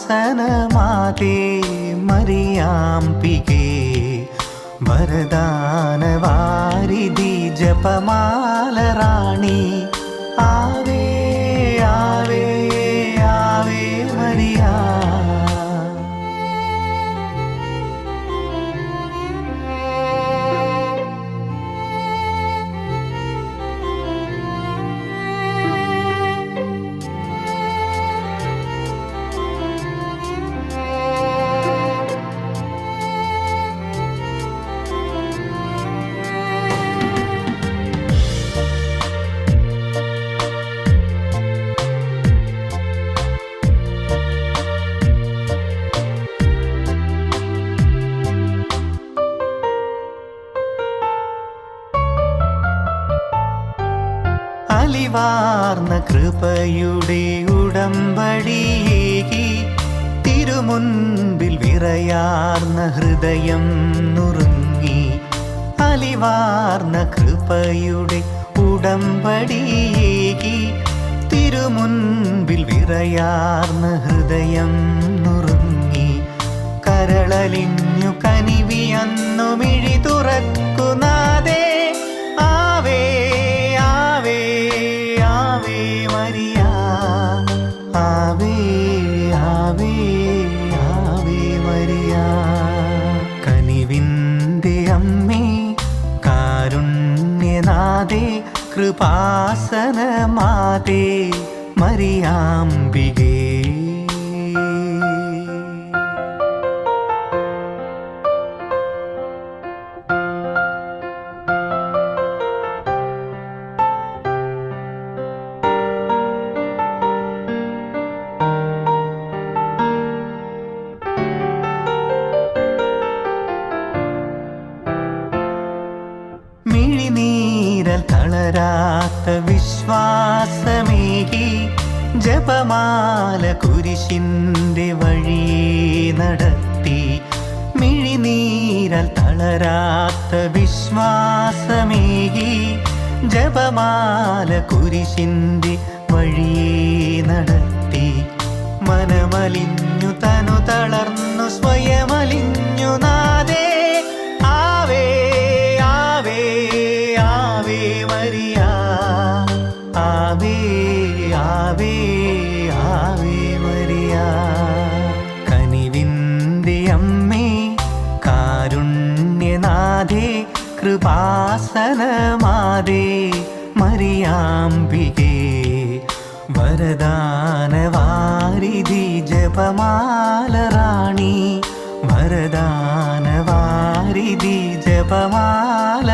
കൃപാസനമാതേ മറിയാംപികേ വരദാനവാരിധി ജപമാലറാണി ആവേ അലിവാർന്ന കൃപയുടെ ഉടമ്പടിയേകി തിരുമുൻപിൽ വിറയാർന്ന ഹൃദയം നുറുങ്ങി അലിവാർന്ന കൃപയുടെ ഉടമ്പടിയേകി തിരുമുൻപിൽ വിറയാർന്ന ഹൃദയം നുറുങ്ങി കരളലിഞ്ഞു കനിവിയന്നു മിഴി തുറക്കുന്നാദേ അമ്മേ കാരുണ്യനാദേ കൃപാസനമാതേ മരിയാംബികേ മിഴിനീരൽ തളരാത്ത വിശ്വാസമേകി ജപമാല കുരിശിന്റെ വഴിയെ നടത്തി. മിഴിനീരൽ തളരാത്ത വിശ്വാസമേകി ജപമാല കുരിശിന്റെ വഴിയെ നടത്തി. മനമലിഞ്ഞു തനു തളർന്നു സ്വയമലിഞ്ഞു ആവേ ആവേ ആവേ മരിയ. കനിവിന്റെ അമ്മേ കാരുണ്യനാഥേ കൃപാസനമാതേ മരിയാംബികേ വരദാനവാരിധി ജപമാലറാണി വരദാനവാരിധി ജപമാല